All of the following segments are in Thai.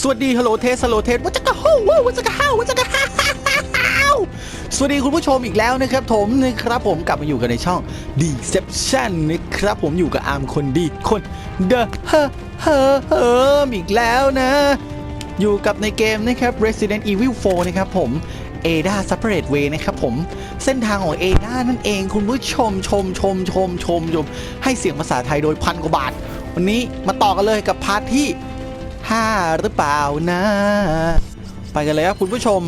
สวัสดีฮัลโหลเทสฮัลโหลเทสวัจกะฮู้ว้าววัจกะฮ้าววัจกะฮ่าฮ่าฮ่าสวัสดีคุณผู้ชมอีกแล้วนะครับผมนะครับผมกลับมาอยู่กันในช่อง Deception นะครับผมอยู่กับอาร์มคนดีคนเดอะเฮอเฮอเฮิมอีกแล้วนะ อยู่กับในเกมนะครับ Resident Evil 4 นะครับผม Ada Separate Way นะครับผมเส้นทางของ Ada นั่นเองคุณผู้ชมชมชมชมชมชมให้เสียงภาษาไทยโดยพันกว่าบาท วันนี้มาต่อกันเลยกับพาร์ทที่ 5 หรือเปล่านะ ไปกันเลยครับคุณผู้ชม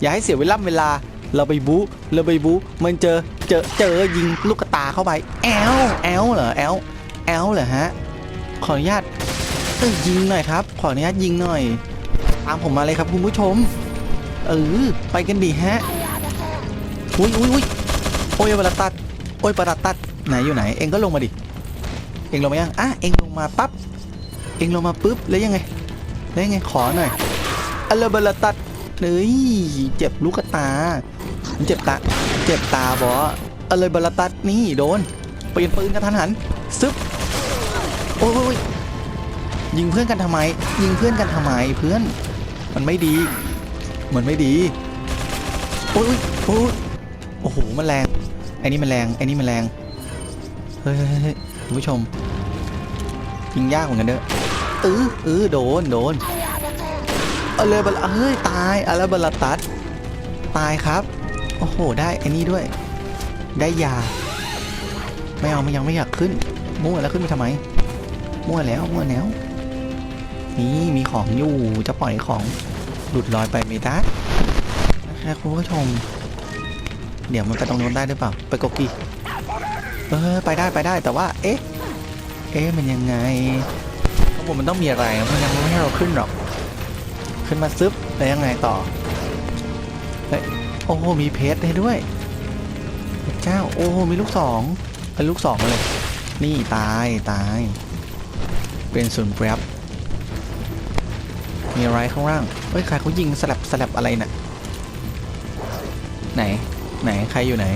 อย่าให้เสียเวลาเวลา เราไปบู๊เราไปบู๊มันเจอเจอเจอยิงลูกกระตาเข้าไป แอลแอลเหรอแอลแอลเหรอฮะ ขออนุญาตยิงหน่อยครับ ขออนุญาตยิงหน่อย ตามผมมาเลยครับคุณผู้ชม เออไปกันดีฮะอุ้ยอุ้ยอุ้ยโอ้ยปราตัด โอ้ยปราตัด ไหนอยู่ไหน เองก็ลงมาดิ เองลงมายัง อะ เองลงมาปั๊บ เองลงมาปุ๊บ แล้วยังไง แล้ไงขอหน่อยอัลเลเบลตัดเฮ้ยเจ็บลูกตา เจ็บตา เจ็บตาบออัลเลเบลตัดนี่โดนเปลี่ยนปืนกันทันหันซึบโอ้ยยิงเพื่อนกันทำไม ยิงเพื่อนกันทำไมเพื่อน มันไม่ดีมันไม่ดีโอ้ยโอ้ยโอ้โหมันแรงไอ้นี่มันแรงไอ้นี่มันแรงเฮ้ยเฮ้ยเฮ้ยคุณผู้ชมยิงยากเหมือนกันเด้อ เออเออโดนโดนเอาเลยบลเฮ้ยตายอะไรบลตัดตายครับ โอ้โห ได้ไอ้นี่ด้วย ได้ยา ไม่เอาไม่ยังไม่อยากขึ้น มั่วแล้วขึ้นไปทำไม มั่วแล้วมั่วแล้ว นี่มีของอยู่จะปล่อยของหลุดลอยไปไม่ได้นะครับคุณผู้ชม เดี๋ยวมันไปตรงโน้นได้หรือเปล่า ไปกกี้เออไปได้ไปได้แต่ว่า เอ๊ะ เอ๊ะมันยังไงางบนมันต้องมีอะไรมันยังไม่ให้เราขึ้นหรอก ขึ้นมาซึบแล้วยังไงต่อเฮ้ยโอ้โหมีเพชรให้ด้วยเจ้าโอ้โหมีลูกสองเป็นลูกสองเลย นี่ตายตาย เป็นส่วนแกร็บมีอะไรข้างล่างเฮ้ยใครเขายิงสลับสลับอะไรน่ะไหน ไหนใครอยู่ไหน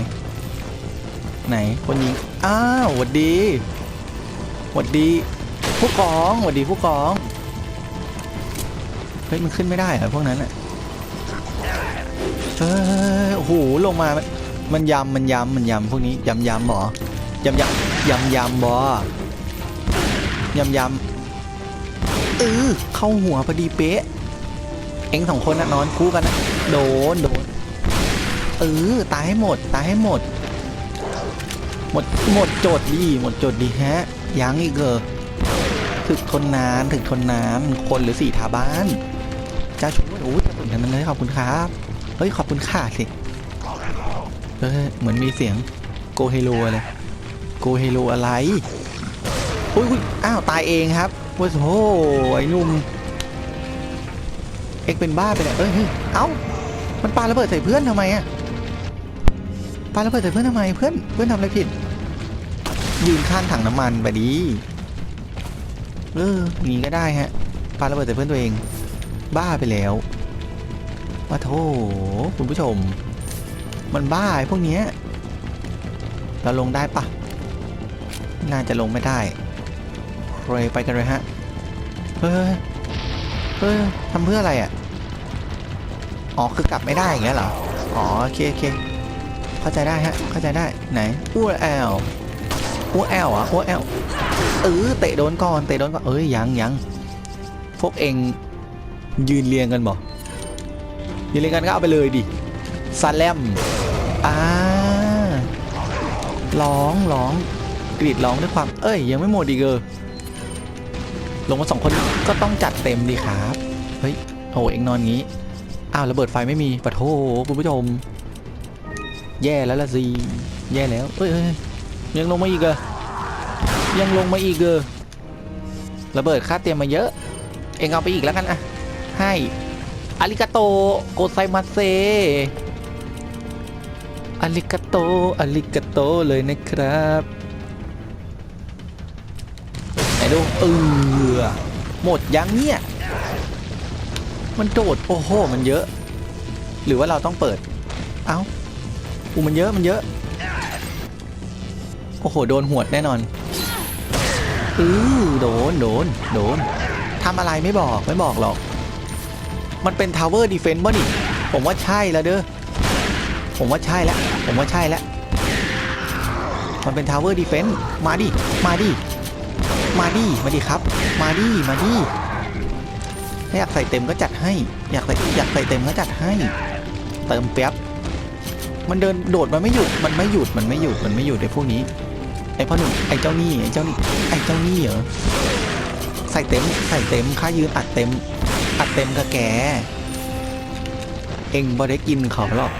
ไหนคนยิงอ้าวหวัดดีหวัดดี ผู้กองหวัดดีผู้กอง เฮ้ยมันขึ้นไม่ได้เหรอพวกนั้นอะเฮ้ยโอ้โหลงมา มันยำมันยำมันยำพวกนี้ยำยำหรอยำยำยำยำบอยำยำเออเข้าหัวพอดีเป๊ะ เอ็งสองคนน่ะนอนคู่กันนะโดนโดนเออตายให้หมดตายให้หมด หมดหมดโจทย์ดีหมดโจทย์ดีฮะยังอีกเกอ ถึกทนนานถึกทนนานคนหรือสี่ทาบ้านจ้าช่วยโอ้ยจะตุ่นทั้งนั้นเลยขอบคุณครับ เฮ้ยขอบคุณค่ะสิเฮ้ยเหมือนมีเสียงโกเฮโลเลยโกเฮโลอะไรอุ้ยอุ้ยอ้าวตายเองครับโอ้โหไอ้นุ่มเอ็กเป็นบ้าไปเลยเอ้ยเฮ้ยเอ้ามันปาระเบิดใส่เพื่อนทำไมอะปาระเบิดใส่เพื่อนทำไมเพื่อนเพื่อนทำอะไรผิดยืนข้างถังน้ำมันไปดี เอออย่างนี้ก็ได้ฮะปาระเบิดใส่เพื่อนตัวเอง บ้าไปแล้วว่าโธ่คุณผู้ชม มันบ้าไอ้พวกเนี้ยเราลงได้ปะน่าจะลงไม่ได้เลยไปกันเลยฮะเฮ้ยเฮ้ยทำเพื่ออะไรอะอ๋อคือกลับไม่ได้อย่างเงี้ยเหรออ๋อโอเคโอเคเข้าใจได้ฮะเข้าใจได้ไหนอ้วแอลอ้วแอลอะอ้วแอล เออเตะโดนก่อนเตะโดนก่อนเอ้ยยังยังพวกเองยืนเรียงกันบ่ยืนเรียงกันก็เอาไปเลยดิซาแลมอ่าร้องร้องกรีดร้องด้วยความเอ้ยยังไม่หมดอีกเออลงมาสองคนก็ต้องจัดเต็มดีครับเฮ้ยโหเองนอนงี้อ้าวระเบิดไฟไม่มีปะโถคุณผู้ชม แย่แล้วละสิแย่แล้วเอ้ยเอ้ยยังลงมาอีกเหรอ ยังลงมาอีกเหรอระเบิดค่าเตรียมมาเยอะ เองเอาไปอีกแล้วกันอะให้อาริกาโตโกไซมาเซอาริกาโตอาริกาโตเลยนะครับไหนดูเออหมดยังเนี่ย มันโดดโอ้โหมันเยอะ หรือว่าเราต้องเปิด เอ้าอูมันเยอะมันเยอะ โอ้โห โดนหวดแน่นอน อือโดนโดนโดนทำอะไรไม่บอกไม่บอกหรอก มันเป็นทาวเวอร์ดีเฟนต์ป่ะนี่ ผมว่าใช่แล้วเด้อ ผมว่าใช่แล้ว ผมว่าใช่แล้ว มันเป็นทาวเวอร์ดีเฟนต์มาดิ มาดิ มาดิ มาดิครับ มาดิ มาดิถ้าอยากใส่เต็มก็จัดให้ อยากใส่อยากใส่เต็มก็จัดให้ เติมแป๊บ มันเดินโดดมันไม่หยุด มันไม่หยุด มันไม่หยุด มันไม่หยุดไอ้พวกนี้ ไอ้พ่อหนุ่มไอ้เจ้านี่ไอ้เจ้านี่ไอ้เจ้านี่เหรอใส่เต็มใส่เต็มค่ายืนอัดเต็ม อัดเต็มกับแก เองบ่ได้กินเขาหรอก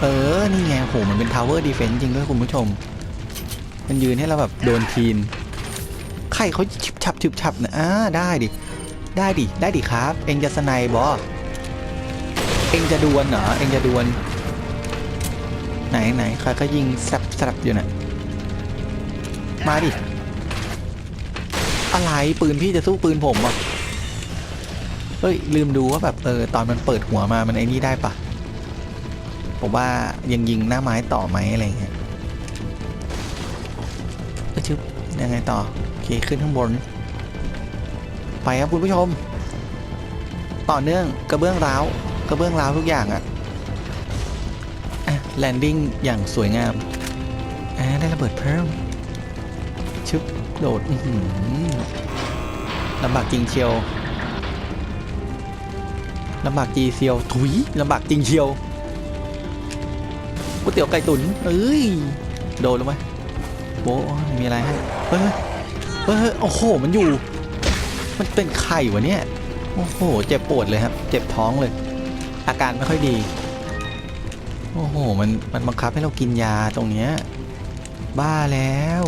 เออ นี่ไงโหมันเป็นทาวเวอร์ดีเฟนซ์จริงด้วยคุณผู้ชม มันยืนให้เราแบบโดนทีนใครเขาฉิบฉับฉิบฉับนะอ่าได้ดิ ได้ดิ ได้ดิครับ เองจะสไนบอเองจะดวลเหรอ เองจะดวลไหนไหนใครก็ยิงสับสับอยู่น่ะ มาดิ อะไรปืนพี่จะสู้ปืนผมอะเฮ้ย ลืมดูว่าแบบเออตอนมันเปิดหัวมามันไอ้นี่ได้ปะผมว่ายังยิงหน้าไม้ต่อไหมอะไรเงี้ยก็ชึบยังไงต่อ โอเคขึ้นข้างบน ไปครับคุณผู้ชม ต่อเนื่องกระเบื้องร้าวกระเบื้องร้าวทุกอย่างอะอะแลนดิ้งอย่างสวยงามอ่าได้ระเบิดเพิ่ม โดดลำบากจริงเชียวลำบากจีเชียว ถุยลำบากจริงเชียวก๋วยเตี๋ยวไก่ตุ๋นเอ้ย โดนลงไหมโบมีอะไรให้เฮ้ยเฮ้ยเฮ้ยโอ้โห มันอยู่ มันเป็นไข่วะเนี่ย โอ้โห เจ็บปวดเลยครับ เจ็บท้องเลย อาการไม่ค่อยดี โอ้โห มัน มันบังคับให้เรากินยาตรงเนี้ย บ้าแล้ว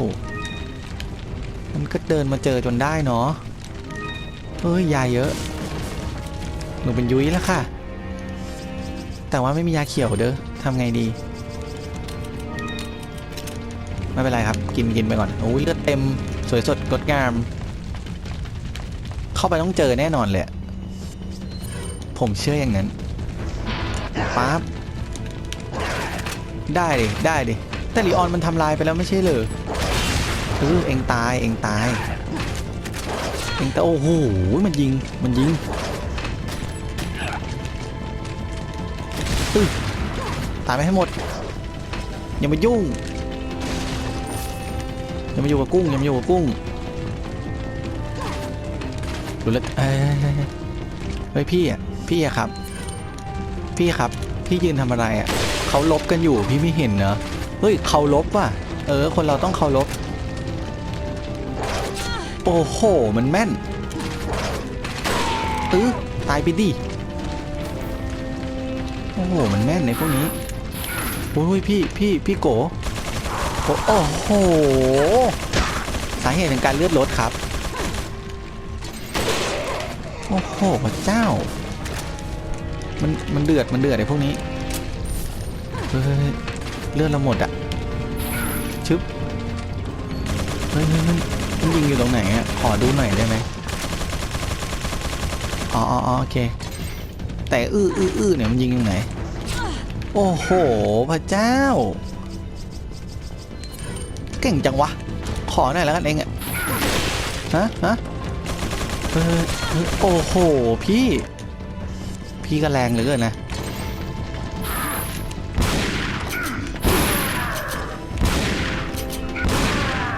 มันก็เดินมาเจอจนได้เนาะเฮ้ยยาเยอะ หนูเป็นยุ้ยแล้วค่ะ แต่ว่าไม่มียาเขียวเด้อทำไงดี ไม่เป็นไรครับ กินกินไปก่อนโอ้ยเลือดเต็มสวยสดงดงาม เข้าไปต้องเจอแน่นอนเลยอะผมเชื่ออย่างนั้นปั๊บได้ดิได้ดิแต่ลีออนมันทำลายไปแล้วไม่ใช่เหรอ เออเองตายเองตายเองตายโอ้โหมันยิงมันยิงตายไปให้หมดอย่ามายุ่งอย่ามาอยู่กับกุ้งอย่ามาอยู่กับกุ้งดูแลเอ้ยเฮ้ยเฮ้ยพี่อะพี่อะครับ พี่ครับพี่ยืนทำอะไรอะเขาลบกันอยู่พี่ไม่เห็นเนอะเฮ้ยเขาลบว่ะเออ คนเราต้องเคารพ โอ้โห มันแม่นเออตายไปดิ โอ้โห มันแม่นในพวกนี้โอ้ยพี่พี่พี่โกโอ้โอ้โห สาเหตุของการเลือดลดครับ โอ้โหพระเจ้า มันมันเดือดมันเดือดไอ้พวกนี้ เฮ้ยเลือดเราหมดอะชึบ เฮ้ยเฮ้ย มันมันยิงอยู่ตรงไหนอะขอดูหน่อยได้ไหมอ๋ออ๋อโอเค แต่อื้ออื้ออื้อเนี่ยมันยิงตรงไหน โอ้โห พระเจ้า เก่งจังวะ ขอหน่อยแล้วกันเองอะฮะฮะเออโอ้โห พี่ พี่ก็แรงเหลือเกินนะ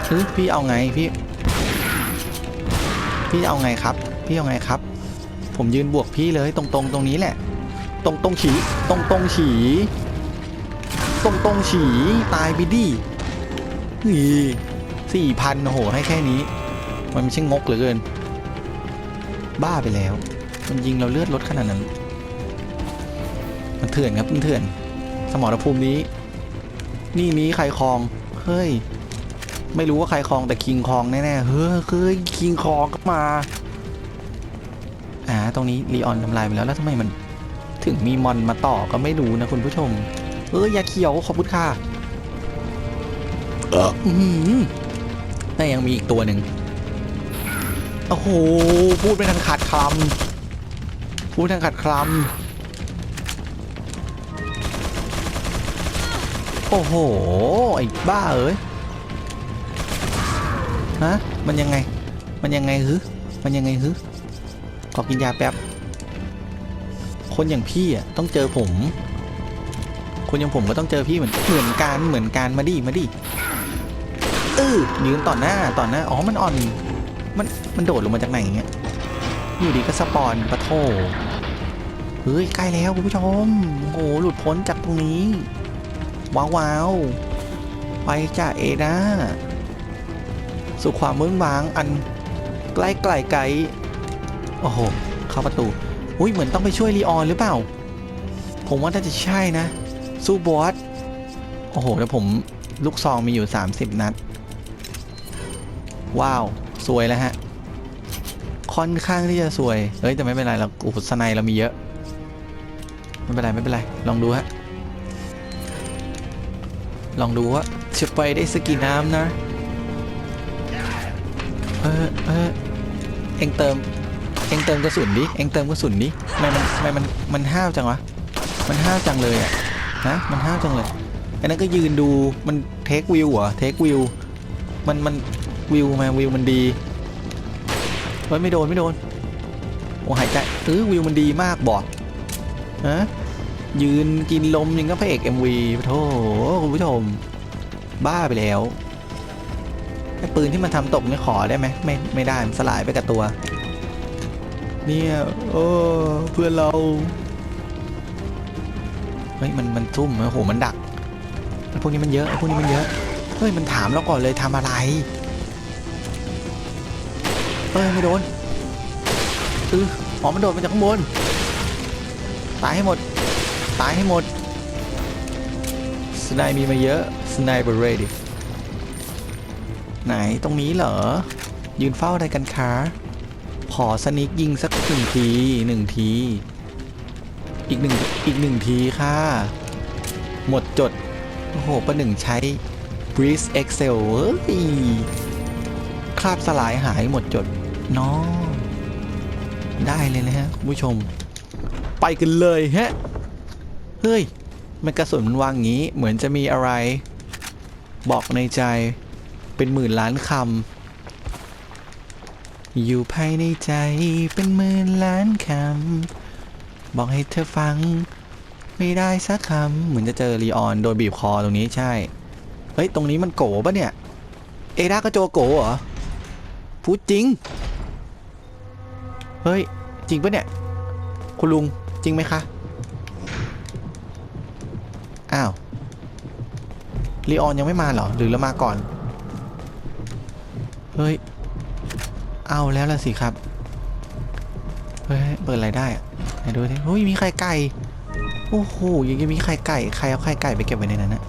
เฮ้ยพี่เอาไงพี่ พี่เอาไงครับ พี่เอาไงครับ ผมยืนบวกพี่เลยตรงๆตรงนี้แหละ ตรงตรงฉี ตรงตรงฉี ตรงตรงฉีตายไปดินี่สี่พันโอ้โหให้แค่นี้ มันไม่ใช่งกเหลือเกิน บ้าไปแล้ว มันยิงเราเลือดลดขนาดนั้น มันเถื่อนครับมันเถื่อน สมรภูมินี้ นี่นี้ใครครอง เฮ้ย ไม่รู้ว่าใครครองแต่คิงครองแน่ๆ เฮ้ยเฮ้ยคิงครองก็มา อ่า ตรงนี้ลีออนทำลายไปแล้วแล้วทำไมมัน ถึงมีมอนมาต่อก็ไม่รู้นะคุณผู้ชม เออยาเขียวขอบคุณค่ะเอออืมแต่ยังมีอีกตัวหนึ่งโอ้โห พูดไม่ทันขาดคำพูดไม่ทันขาดคำโอ้โห ไอ้บ้าเอ้ย ฮะ มันยังไง มันยังไงฮึมันยังไงฮึขอกินยาแป๊บ คนอย่างพี่อะต้องเจอผม คนอย่างผมก็ต้องเจอพี่เหมือนเหมือนกันเหมือนกันมาดิมาดิเออยืนต่อหน้าต่อหน้าอ๋อมันอ่อน มันมันโดดลงมาจากไหนเงี้ยอยู่ดีก็สปอนปะโถเฮ้ยใกล้แล้วคุณผู้ชมโอ้โหหลุดพ้นจากตรงนี้ ว้าวว้าวไปจ้าเอดา สู่ความมืดวางอันใกล้ไกลไกลโอ้โห เข้าประตู อุ้ยเหมือนต้องไปช่วยลีออนหรือเปล่า ผมว่าน่าจะใช่นะ สู้บอส โอ้โห แล้วผมลูกซองมีอยู่ 30 นัด ว้าว สวยแล้วฮะ ค่อนข้างที่จะสวยเฮ้ย แต่ไม่เป็นไรเราอุปสนัยเรามีเยอะ ไม่เป็นไร ไม่เป็นไร ลองดูฮะ ลองดูว่าจะไปได้สกกี่น้ำนะ เออเออเอ็งเติม เอ็งเติมกระสุนดิ เอ็งเติมกระสุนดิทำไมมันทำไมมันมันห้าวจังวะ มันห้าวจังเลยอะนะมันห้าวจังเลยไอันนั้นก็ยืนดูมันเทควิวเหรอเทควิวมันมันวิวมาวิวมันดีเฮ้ยไม่โดนไม่โดนโอ้หายใจเออวิวมันดีมากบอกฮะยืนกินลมยังก็พระเอก MV โธ่คุณผู้ชม บ้าไปแล้ว ปืนที่มันทำตกนี่ขอได้ไหมไม่ไม่ได้มันสลายไปกับตัว เนี่ยโอ้เพื่อนเราเฮ้ยมันมันซุ่มโอ้โหมันดักไอพวกนี้มันเยอะพวกนี้มันเยอะเฮ้ยมันถามเราก่อนเลยทำอะไรเอ้ยไม่โดนเอออ๋อมันโดดมาจากข้างบนตายให้หมดตายให้หมดสไนมีมาเยอะสไนเบอร์เรดิ ไหนตรงนี้เหรอ ยืนเฝ้าอะไรกันคะ ขอสนิกยิงสักหนึ่งทีหนึ่งที อีกหนึ่งอีกหนึ่งทีค่ะ หมดจด โอ้โหประหนึ่งใช้ Breeze Excel เฮ้ยคราบสลายหายหมดจดน้องได้เลยนะฮะคุณผู้ชม ไปกันเลยฮะ เฮ้ย มันกระสุนมันวางงี้เหมือนจะมีอะไร บอกในใจ เป็นหมื่นล้านคำ อยู่ภายในใจเป็นหมื่นล้านคำ บอกให้เธอฟัง ไม่ได้สักคำ เหมือนจะเจอรีออนโดนบีบคอตรงนี้ใช่ เฮ้ย ตรงนี้มันโกปะเนี่ย เอดากระโจโกเหรอ พูดจริง เฮ้ย จริงปะเนี่ย คุณลุงจริงไหมคะ อ้าวรีออนยังไม่มาเหรอ หรือเรามาก่อน เฮ้ย เอาแล้วล่ะสิครับ เฮ้ย เปิดอะไรได้อะไหนดูดิเฮ้ย มีไข่ไก่ โอ้โห ยังจะมีไข่ไก่ ใครเอาไข่ไก่ไปเก็บไว้ในนั้นนะ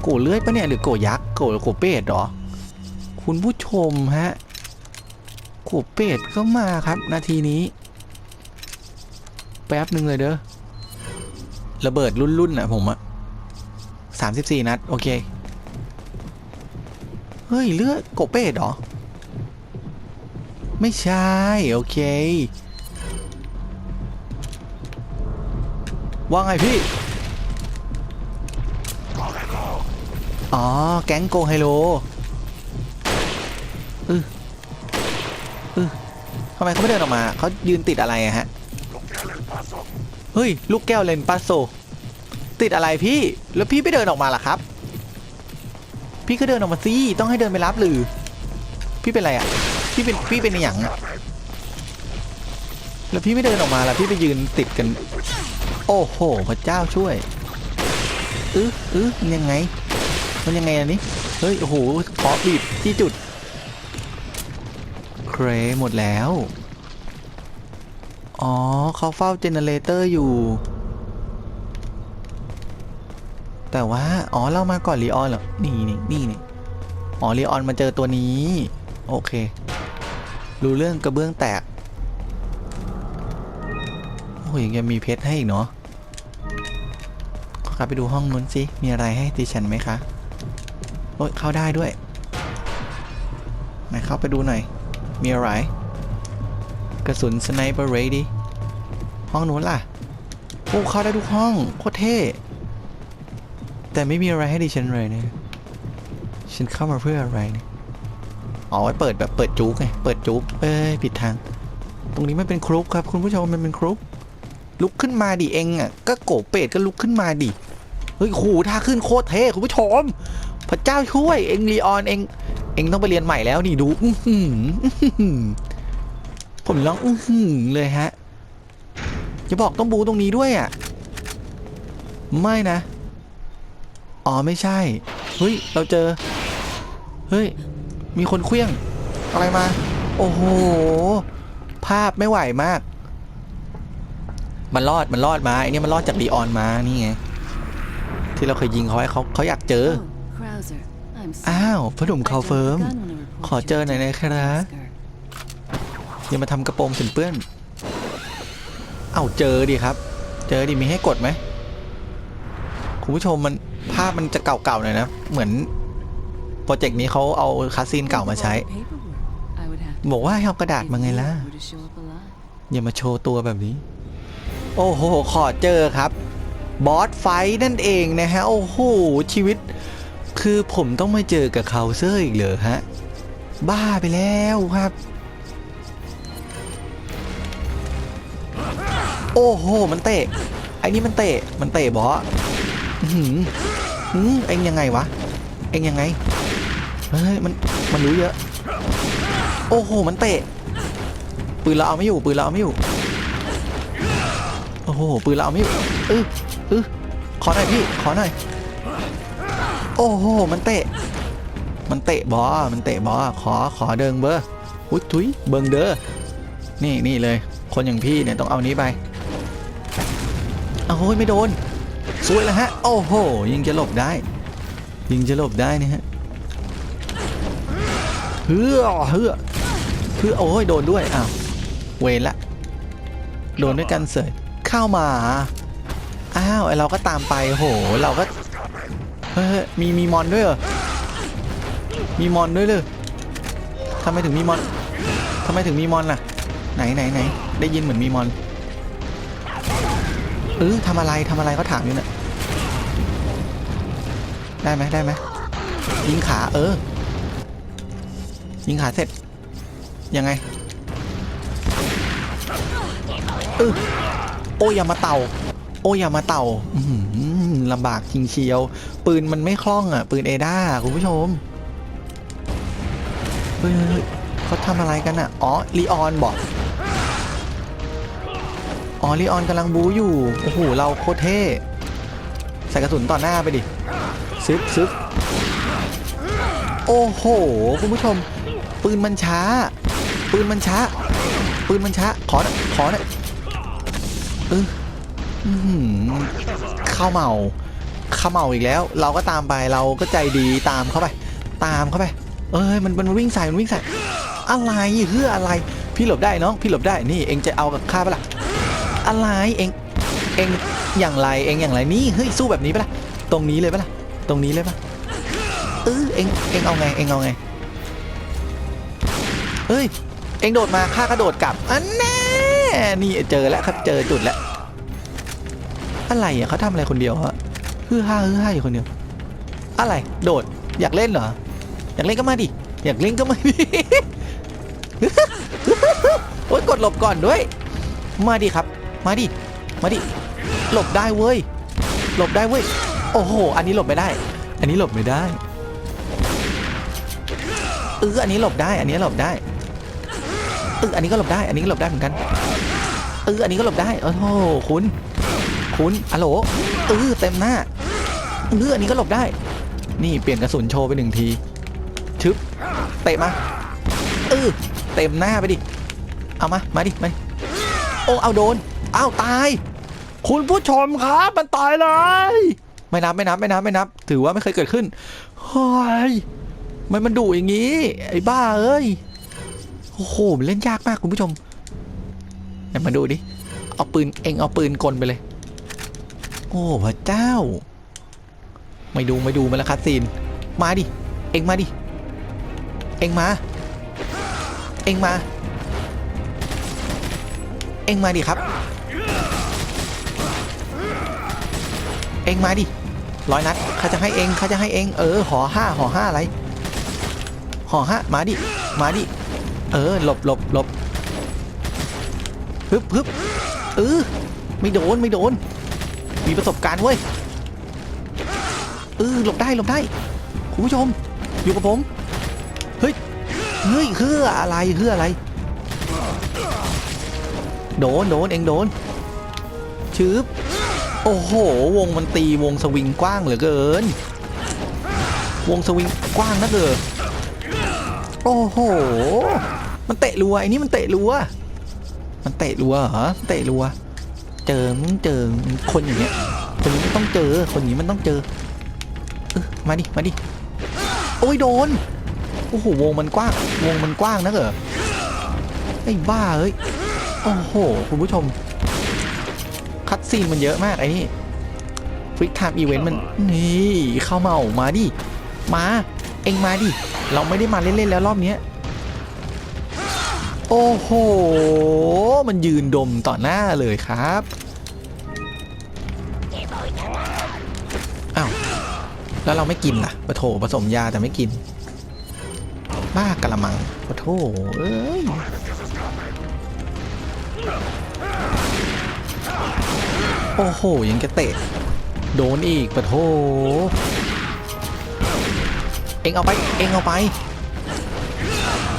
โกเลื่อยปะเนี่ย หรือโกยักษ์ โกโกเป็ดเหรอ คุณผู้ชมฮะ โกเป็ดก็มาครับ นาทีนี้ แป๊บหนึ่งเลยเด้อ ระเบิดรุ่นๆน่ะผมอะสามสิบสี่นัด โอเค เฮ้ย เลือดโกเป็ดหรอ ไม่ใช่ โอเค ว่าไงพี่ อ๋อ แก๊งโกไฮโลเออเออทำไมเขาไม่เดินออกมา เขายืนติดอะไรอะฮะ เฮ้ย ลูกแก้วเลนปัสโซ ติดอะไรพี่ แล้วพี่ไม่เดินออกมาล่ะครับ พี่ก็เดินออกมาสิต้องให้เดินไปรับหรือ พี่เป็นอะไรอะพี่เป็นพี่เป็นอย่างอะแล้วพี่ไม่เดินออกมาล่ะพี่ไปยืนติดกัน โอ้โหพระเจ้าช่วยอืออือมันยังไง มันยังไงอันนี้เฮ้ยโอ้โหขอบีบที่จุดเครหมดแล้ว อ๋อเขาเฝ้าเจเนเรเตอร์อยู่ แต่ว่าอ๋อเรามาก่อนลีออนเหรอนี่นี่นี่นี่อ๋อลีออนมาเจอตัวนี้ โอเค รู้เรื่องกระเบื้องแตกโอ้ยยังมีเพชรให้อีกเนาะขอกลับไปดูห้องนู้นสิมีอะไรให้ดิฉันไหมคะโอ้ยเข้าได้ด้วยไหนเข้าไปดูหน่อย มีอะไร กระสุนสไนเปอร์เรดี้ห้องนู้นล่ะโอ้เข้าได้ทุกห้องโคตรเท่ แต่ไม่มีอะไรให้ดิฉันเลยเนี่ยฉันเข้ามาเพื่ออะไรเนี่ยอ๋อไว้เปิดแบบเปิดจุกไงเปิดจุกเอ้ยผิดทาง ตรงนี้มันเป็นครุปครับ คุณผู้ชมมันเป็นครุปลุกขึ้นมาดิเองอะก็โกเป็ดก็ลุกขึ้นมาดิเฮ้ยโหท่าขึ้นโคตรเท่คุณผู้ชม พระเจ้าช่วยเองลีออนเองเองต้องไปเรียนใหม่แล้วนี่ดูผมร้องอื้อหือเลยฮะจะบอกต้องบูตรงนี้ด้วยอะ ไม่นะ อ๋อไม่ใช่เฮ้ยเราเจอเฮ้ยมีคนเคลี้ยง อะไรมา โอ้โห ภาพไม่ไหวมาก มันรอดมันรอดมาไอเนี่ยมันรอดจากลีออนมานี่ไงที่เราเคยยิงเขาให้เขาเขาอยากเจอ Oh, Krauser. I'm อ้าวพ่อหนุ่ม I คา jumped เฟิร์ม the gun when I reported ขอเจอหน่อย you นะครับ to Oscar. อย่ามาทำกระโปรงถึงเปื้อน เอ้าเจอดิครับ เจอดิมีให้กดไหมคุณผู้ชมมัน ภาพมันจะเก่าๆหน่อยนะ เหมือนโปรเจกต์นี้เขาเอาคาสซีนเก่ามาใช้ บอกว่าให้เอากระดาษมาไงล่ะ อย่ามาโชว์ตัวแบบนี้ โอ้โห ขอเจอครับ บอสไฟนั่นเองนะฮะ โอ้โห ชีวิต คือผมต้องมาเจอกับเคาเซอร์อีกเหรอฮะ บ้าไปแล้วครับ โอ้โห มันเตะ ไอ้นี่มันเตะ มันเตะบอส หือหือเอ็งยังไงวะ เอ็งยังไง เฮ้ยมันมันรู้เยอะ โอ้โห มันเตะ ปืนเราเอาไม่อยู่ ปืนเราเอาไม่อยู่ โอ้โห ปืนเราเอาไม่อยู่เออเออขอหน่อยพี่ ขอหน่อย โอ้โห มันเตะ มันเตะบอ มันเตะบอ ขอ ขอเดิงเบอร์อุ้ยทุยเบิงเด้อ นี่นี่เลย คนอย่างพี่เนี่ยต้องเอานี้ไปโอ้โหไม่โดน สวยแล้วฮะ โอ้โห ยิงจะหลบได้ ยิงจะหลบได้นะฮะเฮือเฮือเฮือโอ้ยโดนด้วยอ้าวเวรละโดนด้วยกันเสยเข้ามาอ้าวไอเราก็ตามไปโหเราก็เฮ้ยมีมีมอนด้วยเหรอมีมอนด้วยเลยทำไมถึงมีมอนทำไมถึงมีมอนล่ะ ไหนไหนไหนได้ยินเหมือนมีมอนเออทำอะไรทำอะไรเขาถามอยู่เนี่ย ได้ไหมได้ไหมยิงขาเออ ยิงขาเสร็จ ยังไงเออโอ้ยอย่ามาเต่า โอ้ยอย่ามาเต่าลำบากจริงเชียว ปืนมันไม่คล่องอะ ปืนเอด้าคุณผู้ชมเฮ้ยเฮ้ยเฮ้ยเขาทำอะไรกันอะ อ๋อลีออนบอกอ๋อลีออนกำลังบูอยู่ โอ้โห เราโคตรเท่ ใส่กระสุนต่อหน้าไปดิ ซึบซึบโอ้โห คุณผู้ชม ปืนมันช้า ปืนมันช้า ปืนมันช้า ขอน่อยขอน่ยเออหือเข้าเมาเข้าเมาอีกแล้ว เราก็ตามไปเราก็ใจดีตามเข้าไป ตามเข้าไป เอ้ยมันมันวิ่งใส่มันวิ่งใส่อะไรเพื่ออะไร พี่หลบได้น้องพี่หลบได้นี่เองจะเอากับข้าปะล่ะอะไรเองเองอย่างไรเองอย่างไรนี่เฮ้ยสู้แบบนี้ปะล่ะตรงนี้เลยปะล่ะ ตรงนี้เลยปะเออเองเองเอาไงเองเอาไงเฮ้ยเองโดดมาข้ากระโดดกลับอันแน่นี่เจอแล้วครับเจอจุดแล้วอะไรอะเขาทำอะไรคนเดียวฮะฮือฮ่าฮือฮ่าอยู่คนเดียว อะไรโดดอยากเล่นเหรออยากเล่นก็มาดิอยากเล่นก็มาดิโอ๊ยกดหลบก่อนด้วย มาดิครับ มาดิมาดิหลบได้เว้ยหลบได้เว้ย โอ้โห อันนี้หลบไม่ได้ อันนี้หลบไม่ได้เอออันนี้หลบได้ อันนี้หลบได้เอออันนี้ก็หลบได้ อันนี้ก็หลบได้เหมือนกันเอออันนี้ก็หลบได้โอ้โหคุณ คุณอะโหลเออเต็มหน้าเอออันนี้ก็หลบได้ นี่เปลี่ยนกระสุนโชว์ไปหนึ่งที ชึบ เตะมาเออเต็มหน้าไปดิ เอามา มาดิ มาโอ้ เอาโดน อ้าว ตาย คุณผู้ชมครับ มันตายเลย ไม่นับไม่นับไม่นับไม่นับ ถือว่าไม่เคยเกิดขึ้นเฮ้ยมันมันดุอย่างนี้ ไอ้บ้าเอ้ยโอ้โหมันเล่นยากมากคุณผู้ชมไหนมาดูดิเอาปืนเองเอาปืนกลไปเลย โอ้พระเจ้า ไม่ดูไม่ดูมาแล้วคัดซีนมาดิเองมาดิเองมา เองมา เองมาดิครับ เองมาดิ ร้อยนัดเขาจะให้เองเขาจะให้เอง เออหอห้าหอห้าอะไรหอห้ามาดิมาดิเออหลบหลบหลบฮึบฮึบเออไม่โดนไม่โดน มีประสบการณ์เว้ยเออหลบได้หลบได้คุณผู้ชม อยู่กับผมเฮ้ยเฮ้ยเฮืออะไรเฮืออะไร โดนโดนเองโดนชืบ โอ้โห วงมันตีวงสวิงกว้างเหลือเกิน วงสวิงกว้างนักเกินโอ้โห มันเตะรัวไอ้นี่มันเตะรัว มันเตะรัวเหรอเตะรัว เจอมึงเจอคนอย่างเงี้ย คนนี้มันต้องเจอ คนนี้มันต้องเจอเออมาดิ มาดิ โอ้ยโดน โอ้โห วงมันกว้าง วงมันกว้างนะเหรอไอ้บ้าเอ้ย โอ้โห คุณผู้ชม คัดซีนมันเยอะมากไอ้นี่ฟิกไทม์อีเวนต์มันนี่เข้ามาออกมาดิมาเองมาดิเราไม่ได้มาเล่นๆแล้วรอบนี้โอ้โห มันยืนดมต่อหน้าเลยครับอ้าวแล้วเราไม่กินล่ะปะโถผสมยาแต่ไม่กิน บ้ากะละมังปะโถเอ้ย โอ้โห ยังจะเตะ โดนอีกปะโถเอ็งเอาไป เอ็งเอาไป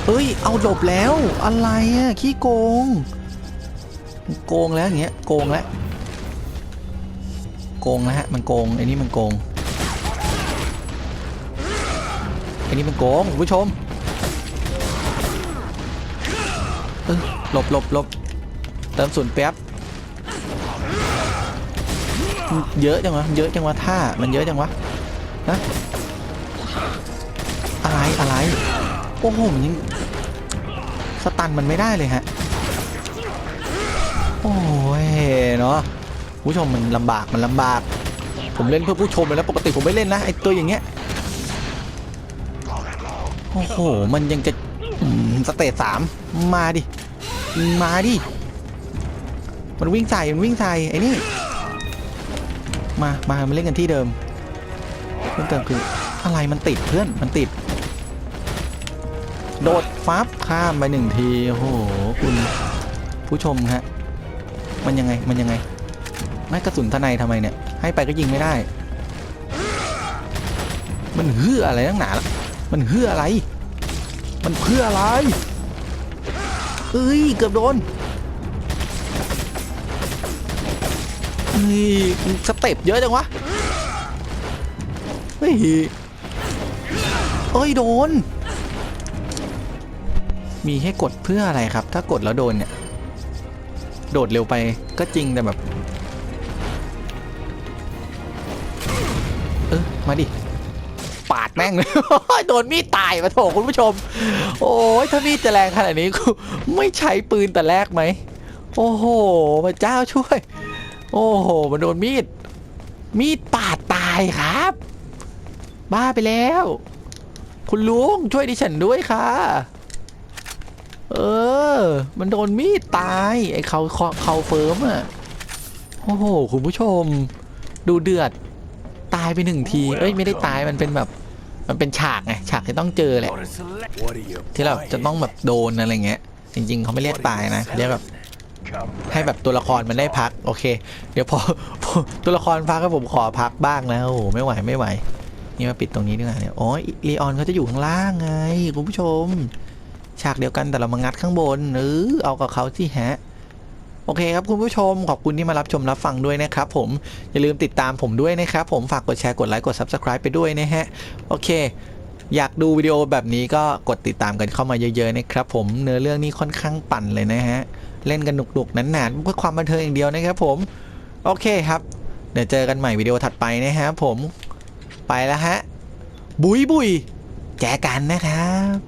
เอ้ย เอาหลบแล้ว อะไรอะขี้โกง โกงแล้วอย่างเงี้ย โกงแล้ว โกงแล้วฮะ มันโกง ไอ้นี่มันโกง ไอ้นี่มันโกงคุณผู้ชมหลบหลบหลบเติมศูนแป๊บ เยอะจังวะเยอะจังวะท่ามันเยอะจังวะฮะอะไรอะไรโอ้โหมันยังสตันมันไม่ได้เลยฮะโอ้ยเนาะผู้ชมมันลำบากมันลำบาก ผมเล่นเพื่อผู้ชมเลยแล้วปกติผมไม่เล่นนะไอตัวอย่างเงี้ยโอ้โหมันยังจะอืมสเตจสามมาดิมาดิมันวิ่งใส่มันวิ่งใส่ไอ้นี่ มา มามาเล่นกันที่เดิมเพิ่มเติมคืออะไรมันติดเพื่อนมันติด โดดฟับข้ามไปหนึ่งทีโอ้โหคุณผู้ชมฮะมันยังไงมันยังไงไม่กระสุนทนายทำไมเนี่ย ให้ไปก็ยิงไม่ได้ มันเฮืออะไรตั้งหนาละมันเฮืออะไร มันเพื่ออะไรเอ้ยเกือบโดน นี่สเต็ปเยอะจังวะเฮ้ยเอ้ยโดน มีให้กดเพื่ออะไรครับ ถ้ากดแล้วโดนเนี่ย โดดเร็วไปก็จริงแต่แบบ เออมาดิ ปาดแม่งเลย โดนมีดตายมาโถคุณผู้ชม โอ้ยถ้ามีดจะแรงขนาดนี้กูไม่ใช้ปืนแต่แรกไหม โอ้โหพระเจ้าช่วย โอ้โห มันโดนมีด มีดปาดตายครับ บ้าไปแล้ว คุณลุงช่วยดิฉันด้วยค่ะ เออ มันโดนมีดตาย ไอ้เขาเขาเขาเฟิร์มอะโอ้โห คุณผู้ชม ดูเดือด ตายไปหนึ่งที เอ้ย ไม่ได้ตาย มันเป็นแบบ มันเป็นฉากไง ฉากที่ต้องเจอแหละ ที่เราจะต้องแบบโดนอะไรเงี้ย จริง ๆ เขาไม่เรียกตายนะเขาเรียกแบบ ให้แบบตัวละครมันได้พัก โอเค เดี๋ยวพอตัวละครพักก็ผมขอพักบ้างนะโอ้โหไม่ไหวไม่ไหว นี่มาปิดตรงนี้ดีกว่าเนี่ยอ๋อลีออนเขาจะอยู่ข้างล่างไงคุณผู้ชม ฉากเดียวกันแต่เรามางัดข้างบนหรือเอากับเขาที่ฮะโอเคครับคุณผู้ชมขอบคุณที่มารับชมรับฟังด้วยนะครับผมอย่าลืมติดตามผมด้วยนะครับผมฝากกดแชร์กดไลค์กด Subscribe ไปด้วยนะฮะโอเค อยากดูวิดีโอแบบนี้ก็กดติดตามกันเข้ามาเยอะๆนะครับผมเนื้อเรื่องนี้ค่อนข้างปั่นเลยนะฮะ เล่นกันหนุกๆนานๆเพื่อความบันเทิงอย่างเดียวนะครับผมโอเคครับ เดี๋ยวเจอกันใหม่วิดีโอถัดไปนะฮะผมไปแล้วฮะบุยบุยแจกันนะครับ